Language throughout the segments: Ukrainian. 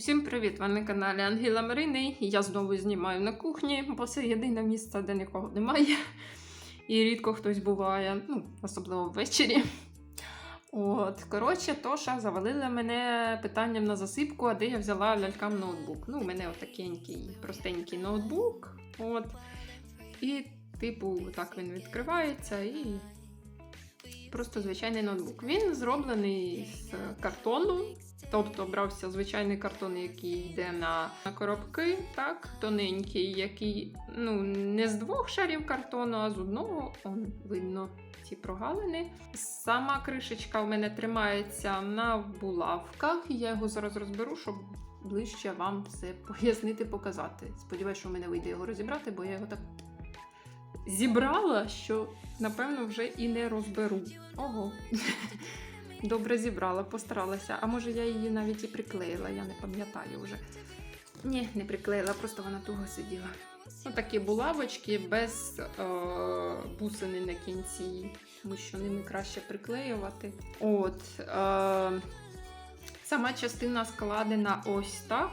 Усім привіт! Ви на каналі Ангела Марини. Я знову знімаю на кухні, бо це єдине місце, де нікого немає. І рідко хтось буває, ну, особливо ввечері. От, коротше, Тоша завалила мене питанням на засипку, а де я взяла лялькам ноутбук. Ну, у мене отакенький простенький ноутбук. От. І, типу, так він відкривається і просто звичайний ноутбук. Він зроблений з картону. Тобто брався звичайний картон, який йде на, коробки, так, тоненький, який ну, не з двох шарів картону, а з одного он, видно ці прогалини. Сама кришечка в мене тримається на булавках. Я його зараз розберу, щоб ближче вам все пояснити, показати. Сподіваюся, що в мене вийде його розібрати, бо я його так зібрала, що напевно вже і не розберу. Ого. Добре зібрала, постаралася. А може я її навіть і приклеїла, я не пам'ятаю вже. Ні, не приклеїла, просто вона туго сиділа. Отакі булавочки без е, бусини на кінці, тому що ними краще приклеювати. От, е, сама частина складена ось так.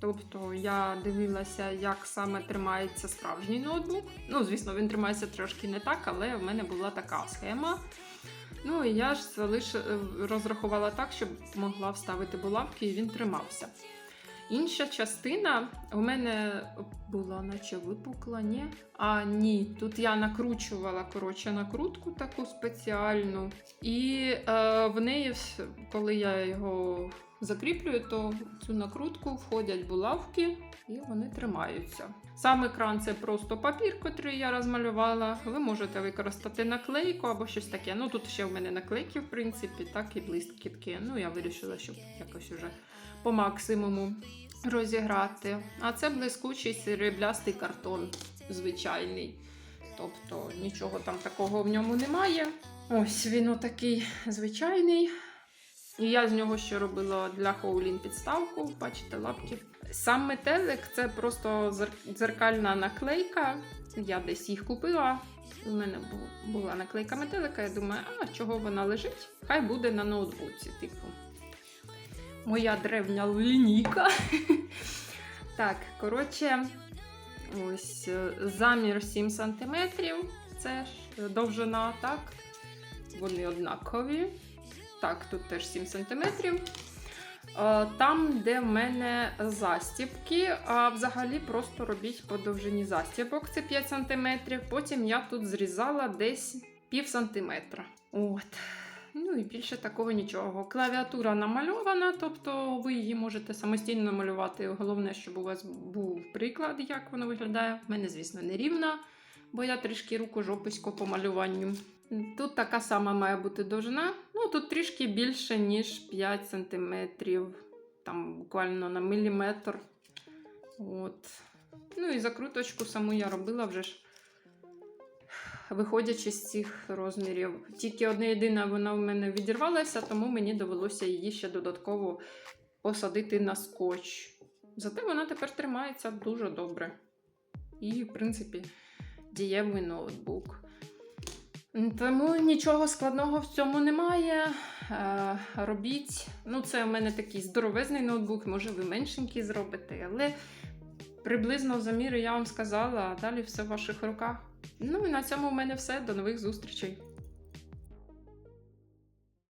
Тобто я дивилася, як саме тримається справжній ноутбук. Ну, звісно, він тримається трошки не так, але в мене була така схема. Ну і я ж лише розрахувала так, щоб могла вставити булавки, і він тримався. Інша частина у мене була, наче випукла, ні? А ні, тут я накручувала коротше, накрутку таку спеціальну. І е, в неї, коли я його закріплюю, то цю накрутку входять булавки і вони тримаються. Сам екран це просто папір, котрий я розмалювала. Ви можете використати наклейку або щось таке. Ну тут ще в мене наклейки, в принципі, так і блискітки. Ну я вирішила, щоб якось уже по максимуму розіграти. А це блискучий сереблястий картон звичайний. Тобто нічого там такого в ньому немає. Ось він отакий звичайний. І я з нього ще робила для Хоулін підставку, бачите, лапки. Сам метелик це просто дзеркальна наклейка. Я десь їх купила. У мене була наклейка метелика. Я думаю, а чого вона лежить? Хай буде на ноутбуці, типу. Моя древня лінійка. Так, коротше, ось е, замір 7 см. Це ж довжина, так. Вони однакові. Так, тут теж 7 см. Там, де в мене застібки, а взагалі просто робіть по довжині застібок, це 5 см. Потім я тут зрізала десь пів сантиметра. От. Ну і більше такого нічого. Клавіатура намальована, тобто ви її можете самостійно намалювати. Головне, щоб у вас був приклад, як воно виглядає. В мене, звісно, не рівна, бо я трішки руку жописько по малюванню. Тут така сама має бути довжина. Ну, тут трішки більше, ніж 5 см, там буквально на міліметр. От. Ну і закруточку саму я робила вже ж, виходячи з цих розмірів. Тільки одне єдине вона в мене відірвалася, тому мені довелося її ще додатково посадити на скотч. Зате вона тепер тримається дуже добре. І, в принципі, дієвий ноутбук. Тому нічого складного в цьому немає. Е, робіть. Ну, це у мене такий здоровезний ноутбук, може ви меншенький зробите, але приблизно заміри я вам сказала, а далі все в ваших руках. Ну і на цьому в мене все. До нових зустрічей.